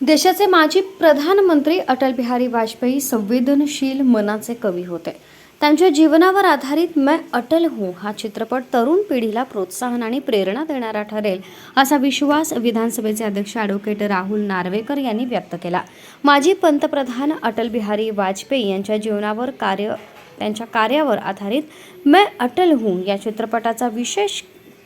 देशाचे माजी प्रधानमंत्री अटल बिहारी वाजपेयी संवेदनशील मनाचे कवी होते. त्यांच्या जीवनावर आधारित मैं अटल हूँ हा चित्रपट तरुण पिढीला प्रोत्साहन आणि प्रेरणा देणारा ठरेल असा विश्वास विधानसभेचे अध्यक्ष ॲडव्होकेट राहुल नार्वेकर यांनी व्यक्त केला. माजी पंतप्रधान अटल बिहारी वाजपेयी यांच्या जीवनावर कार्य त्यांच्या कार्यावर आधारित मैं अटल हूँ या चित्रपटाचा विशेष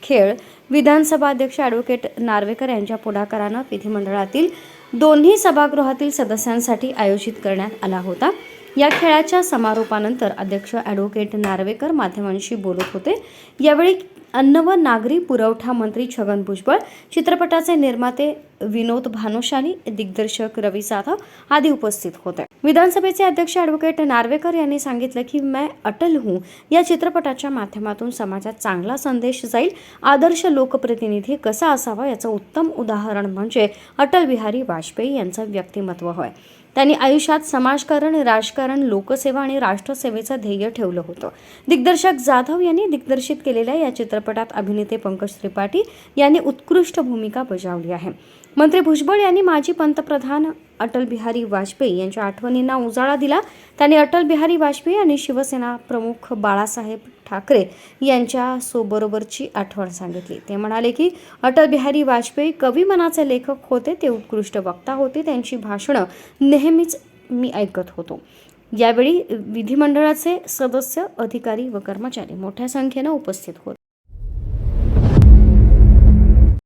खेळ विधानसभा अध्यक्ष ॲडव्होकेट नार्वेकर यांच्या पुढाकारानं विधिमंडळातील दोन्ही सभागृहातील सदस्यांसाठी आयोजित करण्यात आला होता. या खेळाच्या समारोपानंतर अध्यक्ष ॲडव्होकेट नार्वेकर माध्यमांशी बोलत होते. यावेळी अन्न व नागरी पुरवठा मंत्री छगन भुजबळ चित्रपटाचे निर्माते विनोद भानुशाली दिग्दर्शक रवी साधव आदी उपस्थित होते. विधानसभेचे अध्यक्ष ॲडव्होकेट नार्वेकर यांनी सांगितलं की मैं अटल हूँ. या चित्रपटाच्या माध्यमातून समाजात चांगला संदेश जाईल. आदर्श लोकप्रतिनिधी कसा असावा याचं उत्तम उदाहरण म्हणजे अटल बिहारी वाजपेयी यांचं व्यक्तिमत्व होय. त्यांनी आयुष्यात समाजकारण राजकारण लोकसेवा आणि राष्ट्रसेवेचं ध्येय ठेवलं होतं. दिग्दर्शक जाधव यांनी दिग्दर्शित केलेल्या या चित्रपटात अभिनेते पंकज त्रिपाठी यांनी उत्कृष्ट भूमिका बजावली आहे. मंत्री भुजबळ यांनी माजी पंतप्रधान अटल बिहारी वाजपेयी यांच्या आठवणींना उजाळा दिला. त्यांनी अटल बिहारी वाजपेयी आणि शिवसेना प्रमुख बाळासाहेब ठाकरे यांच्या सोबरोबरची आठवण सांगितली. ते म्हणाले की अटल बिहारी वाजपेयी कवी मनाचे लेखक होते ते उत्कृष्ट वक्ता होते त्यांची भाषणं नेहमीच मी ऐकत होतो. यावेळी विधिमंडळाचे सदस्य अधिकारी व कर्मचारी मोठ्या संख्येनं उपस्थित होते.